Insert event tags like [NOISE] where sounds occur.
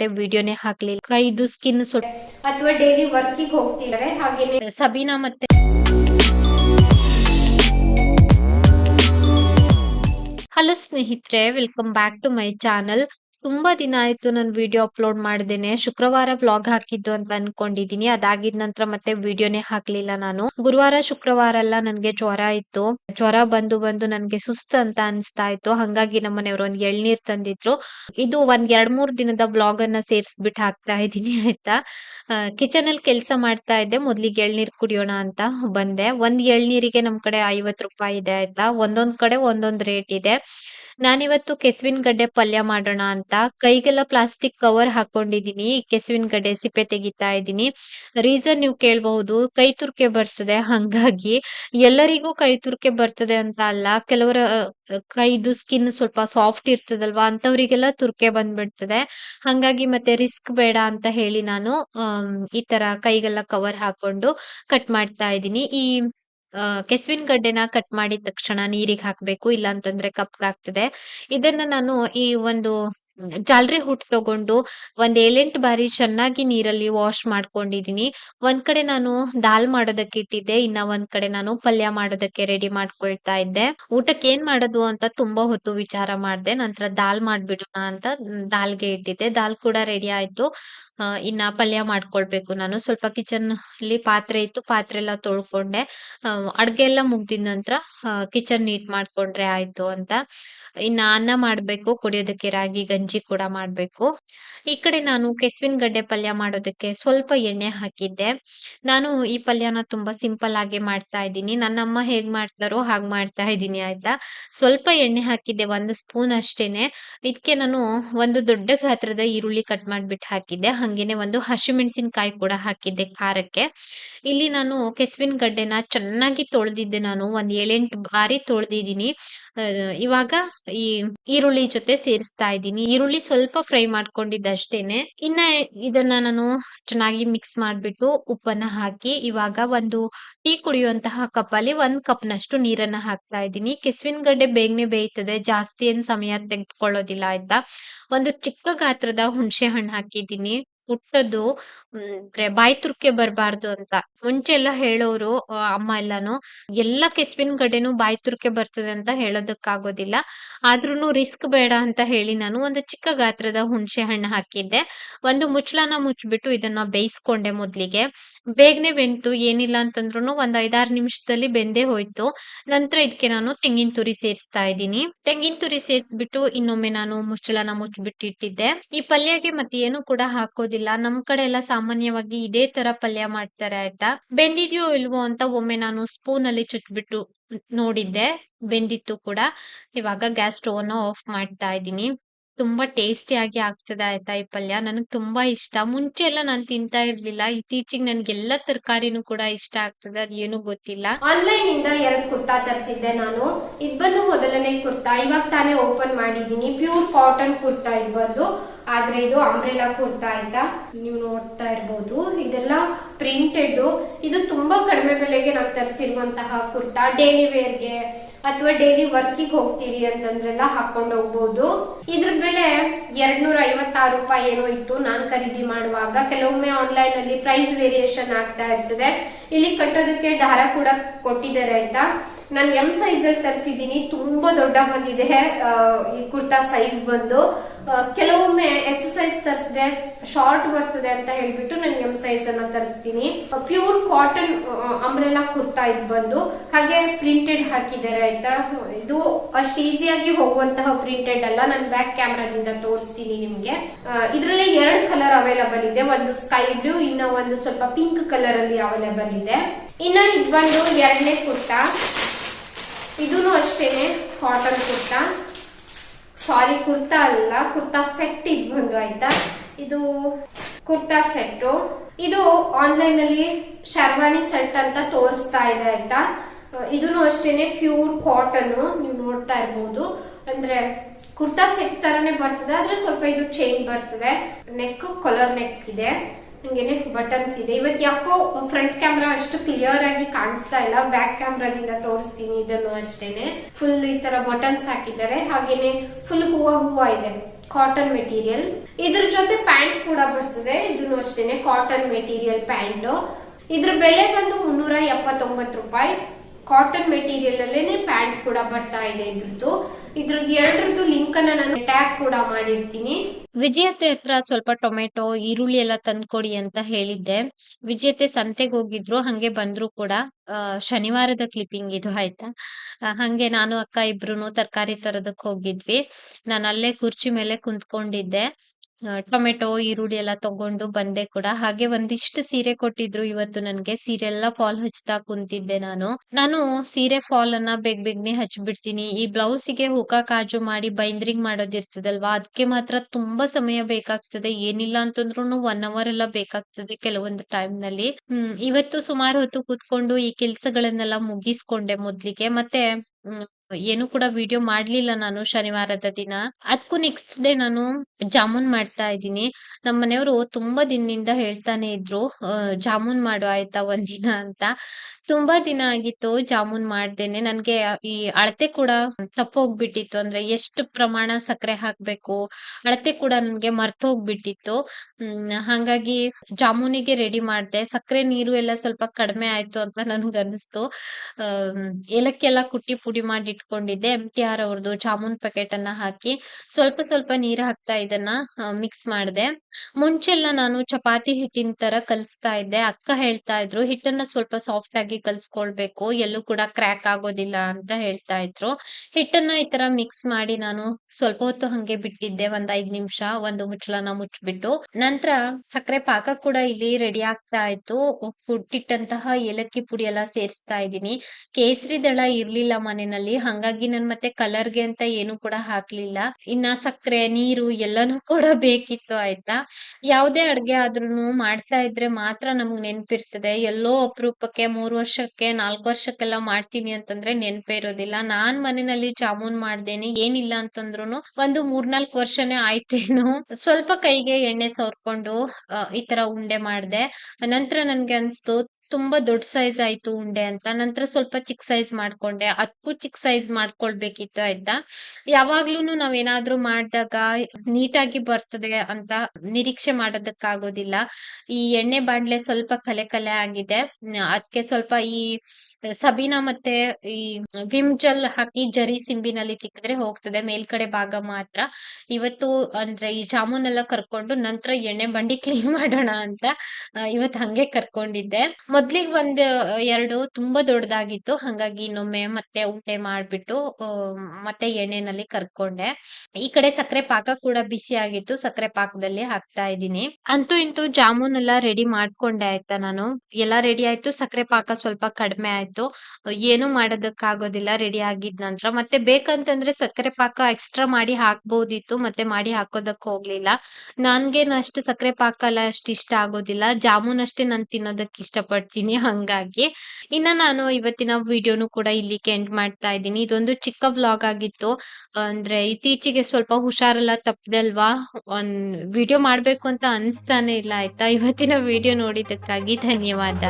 ಮತ್ತೆ ವಿಡಿಯೋನೇ ಹಾಕ್ಲಿಲ್ಲ ಕೈದು ಸ್ಕಿನ್ ಸ್ವಲ್ಪ ಅಥವಾ ಡೈಲಿ ವರ್ಕಿಗೆ ಹೋಗ್ತಿದ್ದಾರೆ ಹಾಗೇನೆ ಸಬೀನಾ ಮತ್ತೆ ಹಲೋ ಸ್ನೇಹಿತರೆ welcome back to my channel ತುಂಬಾ ದಿನ ಆಯ್ತು ನಾನು ವಿಡಿಯೋ ಅಪ್ಲೋಡ್ ಮಾಡಿದ್ದೇನೆ. ಶುಕ್ರವಾರ ವ್ಲಾಗ್ ಹಾಕಿದ್ದು ಅಂತ ಅನ್ಕೊಂಡಿದೀನಿ ಅದಾಗಿದ ನಂತರ ಮತ್ತೆ ವಿಡಿಯೋನೇ ಹಾಕ್ಲಿಲ್ಲ ನಾನು. ಗುರುವಾರ, ಶುಕ್ರವಾರ ಎಲ್ಲ ನನ್ಗೆ ಜ್ವರ ಇತ್ತು. ಜ್ವರ ಬಂದು ಬಂದು ನನ್ಗೆ ಸುಸ್ತ ಅಂತ ಅನ್ಸ್ತಾ ಇತ್ತು. ಹಂಗಾಗಿ ನಮ್ಮ ಮನೆಯವರು ಒಂದ್ ಎಳ್ನೀರ್ ತಂದಿದ್ರು. ಇದು ಒಂದ್ ಎರಡ್ ಮೂರ್ ದಿನದ ವ್ಲಾಗ್ ಅನ್ನ ಸೇರ್ಸ್ಬಿಟ್ಟು ಹಾಕ್ತಾ ಇದ್ದೀನಿ ಆಯ್ತಾ? ಕಿಚನ್ ಅಲ್ಲಿ ಕೆಲಸ ಮಾಡ್ತಾ ಇದ್ದೆ. ಮೊದ್ಲಿಗೆ ಎಳ್ನೀರ್ ಕುಡಿಯೋಣ ಅಂತ ಬಂದೆ. ಒಂದ್ ಎಳ್ನೀರಿಗೆ ನಮ್ ಕಡೆ ಐವತ್ ರೂಪಾಯಿ ಇದೆ ಆಯ್ತಾ? ಒಂದೊಂದ್ ಕಡೆ ಒಂದೊಂದ್ ರೇಟ್ ಇದೆ. ನಾನಿವತ್ತು ಕೆಸುವಿನ ಗಡ್ಡೆ ಪಲ್ಯ ಮಾಡೋಣ ಅಂತ ಕೈಗೆಲ್ಲ ಪ್ಲಾಸ್ಟಿಕ್ ಕವರ್ ಹಾಕೊಂಡಿದೀನಿ ಕೆಸುವಿನ ಗಡ್ಡೆ ಸಿಪ್ಪೆ ತೆಗಿತಾ ಇದ್ದೀನಿ. ರೀಸನ್ ನೀವು ಕೇಳಬಹುದು, ಕೈ ತುರ್ಕೆ ಬರ್ತದೆ ಹಂಗಾಗಿ. ಎಲ್ಲರಿಗೂ ಕೈ ತುರ್ಕೆ ಬರ್ತದೆ ಅಂತ ಅಲ್ಲ, ಕೆಲವರ ಕೈದು ಸ್ಕಿನ್ ಸ್ವಲ್ಪ ಸಾಫ್ಟ್ ಇರ್ತದಲ್ವಾ, ಅಂತವರಿಗೆಲ್ಲ ತುರ್ಕೆ ಬಂದ್ಬಿಡ್ತದೆ. ಹಂಗಾಗಿ ಮತ್ತೆ ರಿಸ್ಕ್ ಬೇಡ ಅಂತ ಹೇಳಿ ನಾನು ಈ ತರ ಕೈಗೆಲ್ಲ ಕವರ್ ಹಾಕೊಂಡು ಕಟ್ ಮಾಡ್ತಾ ಇದ್ದೀನಿ. ಈ ಕೆಸುವಿನ ಗಡ್ಡೆನ ಕಟ್ ಮಾಡಿದ ತಕ್ಷಣ ನೀರಿಗೆ ಹಾಕ್ಬೇಕು, ಇಲ್ಲ ಅಂತಂದ್ರೆ ಕಪ್ಪಗಾಗ್ತದೆ ಇದನ್ನ ನಾನು ಈ ಒಂದು ಜಾಲರಿ ಹುಟ್ಟು ತಗೊಂಡು ಒಂದ್ ಏಳೆಂಟು ಬಾರಿ ಚೆನ್ನಾಗಿ ನೀರಲ್ಲಿ ವಾಶ್ ಮಾಡ್ಕೊಂಡಿದೀನಿ. ಒಂದ್ ಕಡೆ ನಾನು ದಾಲ್ ಮಾಡೋದಕ್ಕೆ ಇಟ್ಟಿದ್ದೆ, ಇನ್ನ ಒಂದ್ ಕಡೆ ನಾನು ಪಲ್ಯ ಮಾಡೋದಕ್ಕೆ ರೆಡಿ ಮಾಡ್ಕೊಳ್ತಾ ಇದ್ದೆ. ಊಟಕ್ಕೆ ಏನ್ ಮಾಡೋದು ಅಂತ ತುಂಬಾ ಹೊತ್ತು ವಿಚಾರ ಮಾಡ್ದೆ. ನಂತರ ದಾಲ್ ಮಾಡ್ಬಿಡೋಣ ಅಂತ ದಾಲ್ಗೆ ಇಟ್ಟಿದ್ದೆ. ದಾಲ್ ಕೂಡ ರೆಡಿ ಆಯ್ತು. ಇನ್ನ ಪಲ್ಯ ಮಾಡ್ಕೊಳ್ಬೇಕು ನಾನು. ಸ್ವಲ್ಪ ಕಿಚನ್ ಅಲ್ಲಿ ಪಾತ್ರೆ ಇತ್ತು, ಪಾತ್ರೆ ಎಲ್ಲ ತೊಳ್ಕೊಂಡೆ. ಅಡ್ಗೆ ಎಲ್ಲ ಮುಗ್ದಿದ ನಂತರ ಕಿಚನ್ ನೀಟ್ ಮಾಡ್ಕೊಂಡ್ರೆ ಆಯ್ತು ಅಂತ. ಇನ್ನ ಅನ್ನ ಮಾಡ್ಬೇಕು, ಕುಡಿಯೋದಕ್ಕೆ ರಾಗಿ ಗಂಜಿ ಕೂಡ ಮಾಡ್ಬೇಕು. ಈ ಕಡೆ ನಾನು ಕೆಸುವಿನ ಗಡ್ಡೆ ಪಲ್ಯ ಮಾಡೋದಕ್ಕೆ ಸ್ವಲ್ಪ ಎಣ್ಣೆ ಹಾಕಿದ್ದೆ. ನಾನು ಈ ಪಲ್ಯನ ತುಂಬಾ ಸಿಂಪಲ್ ಆಗಿ ಮಾಡ್ತಾ ಇದ್ದೀನಿ. ನನ್ನಮ್ಮ ಹೇಗ್ ಮಾಡ್ತಾರೋ ಹಾಗೆ ಮಾಡ್ತಾ ಇದ್ದೀನಿ, ಆಯ್ತಾ? ಸ್ವಲ್ಪ ಎಣ್ಣೆ ಹಾಕಿದ್ದೆ, ಒಂದು ಸ್ಪೂನ್ ಅಷ್ಟೇನೆ. ಇದಕ್ಕೆ ನಾನು ಒಂದು ದೊಡ್ಡ ಗಾತ್ರದ ಈರುಳ್ಳಿ ಕಟ್ ಮಾಡ್ಬಿಟ್ಟು ಹಾಕಿದ್ದೆ. ಹಂಗೇನೆ ಒಂದು ಹಸಿಮೆಣಸಿನಕಾಯಿ ಕೂಡ ಹಾಕಿದ್ದೆ ಖಾರಕ್ಕೆ. ಇಲ್ಲಿ ನಾನು ಕೆಸುವಿನ ಗಡ್ಡೆನ ಚೆನ್ನಾಗಿ ತೊಳೆದಿದ್ದೆ ನಾನು. ಒಂದ್ ಏಳೆಂಟು ಬಾರಿ ತೊಳೆದಿದ್ದೀನಿ. ಇವಾಗ ಈ ಈರುಳ್ಳಿ ಜೊತೆ ಸೇರಿಸ್ತಾ ಇದ್ದೀನಿ. ಈರುಳ್ಳಿ ಸ್ವಲ್ಪ ಫ್ರೈ ಮಾಡ್ಕೊಂಡಿದ್ದಷ್ಟೇನೆ. ಇನ್ನ ಇದನ್ನ ನಾನು ಚೆನ್ನಾಗಿ ಮಿಕ್ಸ್ ಮಾಡ್ಬಿಟ್ಟು ಉಪ್ಪನ್ನ ಹಾಕಿ ಇವಾಗ ಒಂದು ಟೀ ಕುಡಿಯುವಂತಹ ಕಪ್ಪಲ್ಲಿ ಒಂದ್ ಕಪ್ ನಷ್ಟು ನೀರನ್ನ ಹಾಕ್ತಾ ಇದ್ದೀನಿ. ಕೆಸುವಿನ ಗಡ್ಡೆ ಬೇಗನೆ ಬೇಯ್ತದೆ. ಜಾಸ್ತಿ ಏನ್ ಸಮಯ ತೆಗೆದುಕೊಳ್ಳೋದಿಲ್ಲ ಆಯ್ತಾ? ಒಂದು ಚಿಕ್ಕ ಗಾತ್ರದ ಹುಣಸೆ ಹಣ್ಣು ಹಾಕಿದ್ದೀನಿ. ಪುಟ್ಟದ್ದು ಹ್ಮ್ ಬಾಯಿ ತುರ್ಕೆ ಬರಬಾರ್ದು ಅಂತ. ಮುಂಚೆ ಎಲ್ಲ ಹೇಳೋರು ಅಮ್ಮ ಎಲ್ಲಾನು, ಎಲ್ಲ ಕೆಸ್ಪಿನ್ ಗಡ್ಡೆನು ಬಾಯಿ ತುರ್ಕೆ ಬರ್ತದೆ ಅಂತ ಹೇಳೋದಕ್ಕಾಗೋದಿಲ್ಲ. ಆದ್ರೂನು ರಿಸ್ಕ್ ಬೇಡ ಅಂತ ಹೇಳಿ ನಾನು ಒಂದು ಚಿಕ್ಕ ಗಾತ್ರದ ಹುಣಸೆ ಹಣ್ಣು ಹಾಕಿದ್ದೆ. ಒಂದು ಮುಚ್ಚಳನ ಮುಚ್ಚಬಿಟ್ಟು ಇದನ್ನ ಬೇಯಿಸ್ಕೊಂಡೆ ಮೊದ್ಲಿಗೆ. ಬೇಗನೆ ಬೆಂತು, ಏನಿಲ್ಲ ಅಂತಂದ್ರು ಒಂದ್ ಐದಾರು ನಿಮಿಷದಲ್ಲಿ ಬೆಂದೇ ಹೋಯ್ತು. ನಂತರ ಇದಕ್ಕೆ ನಾನು ತೆಂಗಿನ ತುರಿ ಸೇರಿಸ್ತಾ ಇದ್ದೀನಿ. ತೆಂಗಿನ ತುರಿ ಸೇರಿಸ್ಬಿಟ್ಟು ಇನ್ನೊಮ್ಮೆ ನಾನು ಮುಚ್ಚಳನ ಮುಚ್ಚಿಬಿಟ್ಟು ಇಟ್ಟಿದ್ದೆ ಈ ಪಲ್ಯಗೆ ಮತ್ತೆ ಏನು ಕೂಡ ಹಾಕೋದಿಲ್ಲ. ನಮ್ ಕಡೆ ಎಲ್ಲ ಸಾಮಾನ್ಯವಾಗಿ ಇದೇ ತರ ಪಲ್ಯ ಮಾಡ್ತಾರೆ ಆಯ್ತಾ? ಬೆಂದಿದ್ಯೋ ಇಲ್ವೋ ಅಂತ ಒಮ್ಮೆ ನಾನು ಸ್ಪೂನ್ ಅಲ್ಲಿ ಚುಚ್ಬಿಟ್ಟು ನೋಡಿದ್ದೆ. ಬೆಂದಿತ್ತು ಕೂಡ. ಇವಾಗ ಗ್ಯಾಸ್ ಸ್ಟೋವ್ ಅನ್ನ ಆಫ್ ಮಾಡ್ತಾ ಇದ್ದೀನಿ. ತುಂಬಾ ಟೇಸ್ಟಿಯಾಗಿ ಆಗ್ತದೆ ಆಯ್ತಾ ಈ ಪಲ್ಯ. ನನಗ್ ತುಂಬಾ ಇಷ್ಟ. ಮುಂಚೆ ಎಲ್ಲ ನಾನ್ ತಿಂತಾ ಇರ್ಲಿಲ್ಲ. ಇತ್ತೀಚಿಗೆ ನನ್ಗೆಲ್ಲ ತರಕಾರಿನೂ ಕೂಡ ಇಷ್ಟ ಆಗ್ತದೆ. ಅದ್ ಏನು ಗೊತ್ತಿಲ್ಲ. ಆನ್ಲೈನ್ ಇಂದ ಎರಡು ಕುರ್ತಾ ತರಿಸಿದ್ದೆ ನಾನು. ಇದ್ ಬಂದು ಮೊದಲನೇ ಕುರ್ತಾ. ಇವಾಗ ತಾನೇ ಓಪನ್ ಮಾಡಿದೀನಿ ಪ್ಯೂರ್ ಕಾಟನ್ ಕುರ್ತಾ ಇದ್ ಬಂದು. ಆದ್ರೆ ಇದು ಅಂಬ್ರೆಲಾ ಕುರ್ತಾ ಆಯ್ತಾ ನೀವು ನೋಡ್ತಾ ಇರ್ಬೋದು. ಇದೆಲ್ಲ ಪ್ರಿಂಟೆಡ್ ಇದು ತುಂಬಾ ಕಡಿಮೆ ಬೆಲೆಗೆ ನಾವು ತರಿಸಿರುವಂತಹ ಕುರ್ತಾ. ಡೈಲಿ ವೇರ್ಗೆ ಅಥವಾ ಡೈಲಿ ವರ್ಕಿಗೆ ಹೋಗ್ತೀರಿ ಅಂತಂದ್ರೆಲ್ಲ ಹಾಕೊಂಡು ಹೋಗ್ಬೋದು. ಇದ್ರ ಬೆಲೆ ಎರಡ್ನೂರ ಐವತ್ತಾರು ರೂಪಾಯಿ ಏನೋ ಇತ್ತು ನಾನ್ ಖರೀದಿ ಮಾಡುವಾಗ. ಕೆಲವೊಮ್ಮೆ ಆನ್ಲೈನ್ ಅಲ್ಲಿ ಪ್ರೈಸ್ ವೇರಿಯೇಷನ್ ಆಗ್ತಾ ಇರ್ತದೆ. ಇಲ್ಲಿ ಕಟ್ಟೋದಕ್ಕೆ ದಾರ ಕೂಡ ಕೊಟ್ಟಿದ್ದಾರೆ ಆಯ್ತಾ? ನಾನು ಎಂ ಸೈಜ್ ಅಲ್ಲಿ ತರಿಸಿದೀನಿ, ತುಂಬಾ ದೊಡ್ಡ ಬಂದಿದೆ ಈ ಕುರ್ತಾ ಸೈಜ್ ಬಂದು. ಕೆಲವೊಮ್ಮೆ ಎಸ್ ಸೈಜ್ ತರಿಸಿದ್ರೆ ಶಾರ್ಟ್ ಬರ್ತದೆ ಅಂತ ಹೇಳ್ಬಿಟ್ಟು ನಾನು ಎಂ ಸೈಜ್ ಅನ್ನ ತರಿಸ್ತೀನಿ ಪ್ಯೂರ್ ಕಾಟನ್ ಅಂಬ್ರೆಲಾ ಕುರ್ತಾ ಇದು ಬಂದು. ಹಾಗೆ ಪ್ರಿಂಟೆಡ್ ಹಾಕಿದ್ದಾರೆ ಆಯ್ತಾ? ಇದು ಅಷ್ಟು ಈಸಿಯಾಗಿ ಹೋಗುವಂತಹ ಪ್ರಿಂಟೆಡ್ ಅಲ್ಲ. ನಾನು ಬ್ಯಾಕ್ ಕ್ಯಾಮ್ರಾದಿಂದ ತೋರಿಸ್ತೀನಿ ನಿಮ್ಗೆ. ಇದರಲ್ಲಿ ಇದ್ರಲ್ಲಿ ಎರಡು ಕಲರ್ ಅವೈಲಬಲ್ ಇದೆ. ಒಂದು ಸ್ಕೈ ಬ್ಲೂ ಇನ್ನ ಒಂದು ಸ್ವಲ್ಪ ಪಿಂಕ್ ಕಲರ್ ಅಲ್ಲಿ ಅವೈಲಬಲ್ ಇದೆ. ಇನ್ನ ಇದು ಬಂದು ಎರಡನೇ ಕುರ್ತಾ. ಇದೂ ಅಷ್ಟೇನೆ ಕಾಟನ್ ಕುರ್ತಾ. ಸಾರಿ ಕುರ್ತಾ ಅಲ್ಲ, ಕುರ್ತಾ ಸೆಟ್ ಇದು ಬಂದು ಆಯ್ತಾ? ಇದು ಕುರ್ತಾ ಸೆಟ್ ಇದು ಆನ್ಲೈನ್ ಅಲ್ಲಿ ಶರ್ವಾನಿ ಸೆಟ್ ಅಂತ ತೋರಿಸ್ತಾ ಇದೆ ಆಯ್ತಾ? ಇದೂ ಅಷ್ಟೇನೆ ಪ್ಯೂರ್ ಕಾಟನ್ ನೀವು ನೋಡ್ತಾ ಇರ್ಬೋದು. ಅಂದ್ರೆ ಕುರ್ತಾ ಸೆಟ್ ತರಾನೇ ಬರ್ತದೆ, ಆದ್ರೆ ಸ್ವಲ್ಪ ಇದು ಚೇಂಜ್ ಬರ್ತದೆ. ನೆಕ್ ಕಲರ್ ನೆಕ್ ಇದೆ. ಹಂಗೇನೆ ಬಟನ್ಸ್ ಇದೆ. ಇವತ್ತು ಯಾಕೋ ಫ್ರಂಟ್ ಕ್ಯಾಮ್ರಾ ಅಷ್ಟು ಕ್ಲಿಯರ್ ಆಗಿ ಕಾಣಿಸ್ತಾ ಇಲ್ಲ. ಬ್ಯಾಕ್ ಕ್ಯಾಮ್ರಾದಿಂದ ತೋರಿಸ್ತೀನಿ ಇದನ್ನು ಅಷ್ಟೇನೆ. ಫುಲ್ ಈ ತರ ಬಟನ್ಸ್ ಹಾಕಿದ್ದಾರೆ. ಹಾಗೇನೆ ಫುಲ್ ಹೂವ ಹೂವ ಇದೆ. ಕಾಟನ್ ಮೆಟೀರಿಯಲ್ ಇದ್ರ ಜೊತೆ ಪ್ಯಾಂಟ್ ಕೂಡ ಬರ್ತದೆ. ಇದನ್ನು ಅಷ್ಟೇನೆ ಕಾಟನ್ ಮೆಟೀರಿಯಲ್ ಪ್ಯಾಂಟ್ ಇದ್ರ ಬೆಲೆ ಬಂದು ಮುನ್ನೂರ ಎಪ್ಪತ್ತೊಂಬತ್ತು ರೂಪಾಯಿ. ಕಾಟನ್ ಮೆಟೀರಿಯಲ್ ಅಲ್ಲೇನೆ ಪ್ಯಾಂಟ್ ಕೂಡ ಬರ್ತಾ ಇದೆ ಇದ್ರದ್ದು. ಇದ್ರದ್ದು ಎರಡರದ್ದು ಲಿಂಕ್ ಅನ್ನ ನಾನು ಟ್ಯಾಗ್ ಕೂಡ ಮಾಡಿರ್ತೀನಿ. ವಿಜಯತೆ ಹತ್ರ ಸ್ವಲ್ಪ ಟೊಮೆಟೊ, ಈರುಳ್ಳಿ ಎಲ್ಲ ತಂದ್ಕೊಡಿ ಅಂತ ಹೇಳಿದ್ದೆ. ವಿಜಯತೆ ಸಂತೆಗೆ ಹೋಗಿದ್ರು, ಹಂಗೆ ಬಂದ್ರು ಕೂಡ. ಶನಿವಾರದ ಕ್ಲಿಪ್ಪಿಂಗ್ ಇದು ಆಯ್ತಾ? ಹಂಗೆ ನಾನು, ಅಕ್ಕ ಇಬ್ರುನು ತರಕಾರಿ ತರದಕ್ ಹೋಗಿದ್ವಿ. ನಾನು ಅಲ್ಲೇ ಕುರ್ಚಿ ಮೇಲೆ ಕುಂತ್ಕೊಂಡಿದ್ದೆ. ಟೊಮೆಟೊ, ಈರುಳ್ಳಿ ಎಲ್ಲ ತಗೊಂಡು ಬಂದೆ ಕೂಡ. ಹಾಗೆ ಒಂದಿಷ್ಟು ಸೀರೆ ಕೊಟ್ಟಿದ್ರು. ಇವತ್ತು ನನ್ಗೆ ಸೀರೆ ಎಲ್ಲ ಫಾಲ್ ಹಚ್ತಾ ಕುಂತಿದ್ದೆ ನಾನು. ನಾನು ಸೀರೆ ಫಾಲ್ ಅನ್ನ ಬೇಗ ಬೇಗನೆ ಹಚ್ಬಿಡ್ತೀನಿ. ಈ ಬ್ಲೌಸಿಗೆ ಹುಕ ಕಾಜು ಮಾಡಿ ಬೈಂದ್ರಿಂಗ್ ಮಾಡೋದಿರ್ತದಲ್ವಾ ಅದಕ್ಕೆ ಮಾತ್ರ ತುಂಬಾ ಸಮಯ ಬೇಕಾಗ್ತದೆ. ಏನಿಲ್ಲ ಅಂತಂದ್ರು ಒನ್ ಅವರ್ ಎಲ್ಲ ಬೇಕಾಗ್ತದೆ ಕೆಲವೊಂದು ಟೈಮ್ನಲ್ಲಿ. ಇವತ್ತು ಸುಮಾರು ಹೊತ್ತು ಕೂತ್ಕೊಂಡು ಈ ಕೆಲ್ಸಗಳನ್ನೆಲ್ಲ ಮುಗಿಸ್ಕೊಂಡೆ ಮೊದ್ಲಿಗೆ. ಮತ್ತೆ ಏನು ಕೂಡ ವಿಡಿಯೋ ಮಾಡ್ಲಿಲ್ಲ ನಾನು ಶನಿವಾರದ ದಿನ. ಅದಕ್ಕೂ ನೆಕ್ಸ್ಟ್ ಡೇ ನಾನು ಜಾಮೂನ್ ಮಾಡ್ತಾ ಇದ್ದೀನಿ. ನಮ್ಮ ಮನೆಯವರು ತುಂಬಾ ದಿನದಿಂದ ಹೇಳ್ತಾನೆ ಇದ್ರು ಜಾಮೂನ್ ಮಾಡು ಆಯ್ತಾ ಒಂದಿನ ಅಂತ. ತುಂಬಾ ದಿನ ಆಗಿತ್ತು ಜಾಮೂನ್ ಮಾಡ್ದೇನೆ. ನನ್ಗೆ ಈ ಅಳತೆ ಕೂಡ ತಪ್ಪೋಗ್ಬಿಟ್ಟಿತ್ತು. ಅಂದ್ರೆ ಎಷ್ಟು ಪ್ರಮಾಣ ಸಕ್ಕರೆ ಹಾಕ್ಬೇಕು, ಅಳತೆ ಕೂಡ ನನ್ಗೆ ಮರ್ತೋಗ್ಬಿಟ್ಟಿತ್ತು. ಹ್ಮ್, ಹಾಗಾಗಿ ಜಾಮೂನಿಗೆ ರೆಡಿ ಮಾಡ್ದೆ. ಸಕ್ಕರೆ ನೀರು ಎಲ್ಲ ಸ್ವಲ್ಪ ಕಡಿಮೆ ಆಯ್ತು ಅಂತ ನನ್ಗೆ ಅನಿಸ್ತು ಅಹ್ ಏಲಕ್ಕಿ ಎಲ್ಲ ಕುಟ್ಟಿ ಪುಡಿ ಮಾಡಿ ಇಟ್ಕೊಂಡಿದ್ದೆ. ಎಂ ಟಿ ಆರ್ ಅವ್ರದ್ದು ಜಾಮೂನ್ ಪ್ಯಾಕೆಟ್ ಅನ್ನ ಹಾಕಿ ಸ್ವಲ್ಪ ಸ್ವಲ್ಪ ನೀರ್ ಹಾಕ್ತಾ ಇದನ್ನ ಮಿಕ್ಸ್ ಮಾಡಿದೆ. ಮುಂಚೆಲ್ಲ ನಾನು ಚಪಾತಿ ಹಿಟ್ಟಿನ ತರ ಕಲಿಸ್ತಾ ಇದ್ದೆ. ಅಕ್ಕ ಹೇಳ್ತಾ ಇದ್ರು, ಹಿಟ್ಟನ್ನ ಸ್ವಲ್ಪ ಸಾಫ್ಟ್ ಆಗಿ ಕಲ್ಸ್ಕೊಳ್ಬೇಕು, ಎಲ್ಲೂ ಕೂಡ ಕ್ರ್ಯಾಕ್ ಆಗೋದಿಲ್ಲ ಅಂತ ಹೇಳ್ತಾ ಇದ್ರು. ಹಿಟ್ಟನ್ನ ಈ ತರ ಮಿಕ್ಸ್ ಮಾಡಿ ನಾನು ಸ್ವಲ್ಪ ಹೊತ್ತು ಹಂಗೆ ಬಿಟ್ಟಿದ್ದೆ, ಒಂದ್ ಐದ್ ನಿಮಿಷ, ಒಂದು ಮುಚ್ಚಳನ ಮುಚ್ಚಬಿಟ್ಟು ನಂತರ ಸಕ್ಕರೆ ಪಾಕ ಕೂಡ ಇಲ್ಲಿ ರೆಡಿ ಆಗ್ತಾ ಇತ್ತು. ಕುಟ್ಟಿಟ್ಟಂತಹ ಏಲಕ್ಕಿ ಪುಡಿ ಎಲ್ಲ ಸೇರಿಸ್ತಾ ಇದ್ದೀನಿ. ಕೇಸರಿ ದಳ ಇರ್ಲಿಲ್ಲ ಮನೆಯಲ್ಲಿ ಹಂಗಾಗಿ ನಾನು ಮತ್ತೆ ಕಲರ್ಗೆ ಅಂತ ಏನು ಕೂಡ ಹಾಕ್ಲಿಲ್ಲ. ಇನ್ನ ಸಕ್ಕರೆ, ನೀರು ಎಲ್ಲಾನು [LAUGHS] ಕೂಡ ಬೇಕಿತ್ತು ಆಯ್ತಾ? ಯಾವುದೇ ಅಡ್ಗೆ ಆದ್ರೂನು ಮಾಡ್ತಾ ಇದ್ರೆ ಮಾತ್ರ ನಮ್ಗ್ ನೆನ್ಪಿರ್ತದೆ. ಎಲ್ಲೋ ಅಪರೂಪಕ್ಕೆ ಮೂರ್ ವರ್ಷಕ್ಕೆ, ನಾಲ್ಕು ವರ್ಷಕ್ಕೆಲ್ಲ ಮಾಡ್ತೀನಿ ಅಂತಂದ್ರೆ ನೆನ್ಪೇ ಇರೋದಿಲ್ಲ. ನಾನ್ ಮನೆಯಲ್ಲಿ ಜಾಮೂನ್ ಮಾಡ್ದೇನೆ, ಏನಿಲ್ಲ ಅಂತಂದ್ರುನು ಒಂದು ಮೂರ್ನಾಲ್ಕು ವರ್ಷನೇ ಆಯ್ತೇನು. ಸ್ವಲ್ಪ ಕೈಗೆ ಎಣ್ಣೆ ಸವರ್ಕೊಂಡು ಈ ತರ ಉಂಡೆ ಮಾಡ್ದೆ. ನಂತರ ನನ್ಗೆ ಅನ್ಸ್ತು ತುಂಬಾ ದೊಡ್ಡ ಸೈಜ್ ಆಯ್ತು ಉಂಡೆ ಅಂತ. ನಂತರ ಸ್ವಲ್ಪ ಚಿಕ್ಕ ಸೈಜ್ ಮಾಡ್ಕೊಂಡೆ. ಅದಕ್ಕೂ ಚಿಕ್ಕ ಸೈಜ್ ಮಾಡ್ಕೊಳ್ಬೇಕಿತ್ತು ಆಯ್ತಾ? ಯಾವಾಗ್ಲೂನು ನಾವೇನಾದ್ರೂ ಮಾಡಿದಾಗ ನೀಟಾಗಿ ಬರ್ತದೆ ಅಂತ ನಿರೀಕ್ಷೆ ಮಾಡೋದಕ್ಕಾಗೋದಿಲ್ಲ. ಈ ಎಣ್ಣೆ ಬಾಂಡ್ಲೆ ಸ್ವಲ್ಪ ಕಲೆ ಕಲೆ ಆಗಿದೆ. ಅದಕ್ಕೆ ಸ್ವಲ್ಪ ಈ ಸಬೀನಾ ಮತ್ತೆ ಈ ವಿಮ್ ಜೆಲ್ ಹಾಕಿ ಜರಿ ಸಿಂಬಿನಲ್ಲಿ ತಿಕ್ಕಿದ್ರೆ ಹೋಗ್ತದೆ. ಮೇಲ್ಕಡೆ ಭಾಗ ಮಾತ್ರ. ಇವತ್ತು ಅಂದ್ರೆ ಈ ಜಾಮೂನ್ ಎಲ್ಲ ಕರ್ಕೊಂಡು ನಂತರ ಎಣ್ಣೆ ಬಂಡಿ ಕ್ಲೀನ್ ಮಾಡೋಣ ಅಂತ ಇವತ್ತು ಇವತ್ ಹಂಗೆ ಕರ್ಕೊಂಡಿದ್ದೆ. ಮೊದ್ಲಿಗ್ ಒಂದ್ ಎರಡು ತುಂಬಾ ದೊಡ್ಡದಾಗಿತ್ತು. ಹಂಗಾಗಿ ಇನ್ನೊಮ್ಮೆ ಮತ್ತೆ ಉಂಡೆ ಮಾಡ್ಬಿಟ್ಟು ಮತ್ತೆ ಎಣ್ಣೆನಲ್ಲಿ ಕರ್ಕೊಂಡೆ. ಈ ಕಡೆ ಸಕ್ಕರೆ ಪಾಕ ಕೂಡ ಬಿಸಿ ಆಗಿತ್ತು. ಸಕ್ಕರೆ ಪಾಕದಲ್ಲಿ ಹಾಕ್ತಾ ಇದ್ದೀನಿ. ಅಂತೂ ಇಂತೂ ಜಾಮೂನ್ ಎಲ್ಲ ರೆಡಿ ಮಾಡ್ಕೊಂಡೆ ಆಯ್ತಾ ನಾನು. ಎಲ್ಲಾ ರೆಡಿ ಆಯ್ತು. ಸಕ್ಕರೆ ಪಾಕ ಸ್ವಲ್ಪ ಕಡಿಮೆ ಆಯ್ತು. ಏನು ಮಾಡೋದಕ್ಕಾಗೋದಿಲ್ಲ. ರೆಡಿ ಆಗಿದ್ ನಂತರ ಮತ್ತೆ ಬೇಕಂತಂದ್ರೆ ಸಕ್ಕರೆ ಪಾಕ ಎಕ್ಸ್ಟ್ರಾ ಮಾಡಿ ಹಾಕ್ಬೋದಿತ್ತು. ಮತ್ತೆ ಮಾಡಿ ಹಾಕೋದಕ್ ಹೋಗ್ಲಿಲ್ಲ. ನನ್ಗೇನು ಅಷ್ಟು ಸಕ್ಕರೆ ಪಾಕ ಎಲ್ಲ ಅಷ್ಟು ಇಷ್ಟ ಆಗೋದಿಲ್ಲ. ಜಾಮೂನ್ ಅಷ್ಟೇ ನಾನು ತಿನ್ನೋದಕ್ ಇಷ್ಟಪಡ್ತೀನಿ ಹಂಗಾಗಿ. ಇನ್ನ ನಾನು ಇವತ್ತಿನ ವಿಡಿಯೋನು ಕೂಡ ಇಲ್ಲಿಗೆ ಎಂಡ್ ಮಾಡ್ತಾ ಇದ್ದೀನಿ. ಇದೊಂದು ಚಿಕ್ಕ ವ್ಲಾಗ್ ಆಗಿತ್ತು. ಅಂದ್ರೆ ಇತ್ತೀಚೆಗೆ ಸ್ವಲ್ಪ ಹುಷಾರೆಲ್ಲ ತಪ್ಪದಲ್ವಾ? ಒಂದ್ ವಿಡಿಯೋ ಮಾಡ್ಬೇಕು ಅಂತ ಅನ್ಸ್ತಾನೆ ಇಲ್ಲ, ಆಯ್ತಾ? ಇವತ್ತಿನ ವಿಡಿಯೋ ನೋಡಿದ್ದಕ್ಕಾಗಿ ಧನ್ಯವಾದ.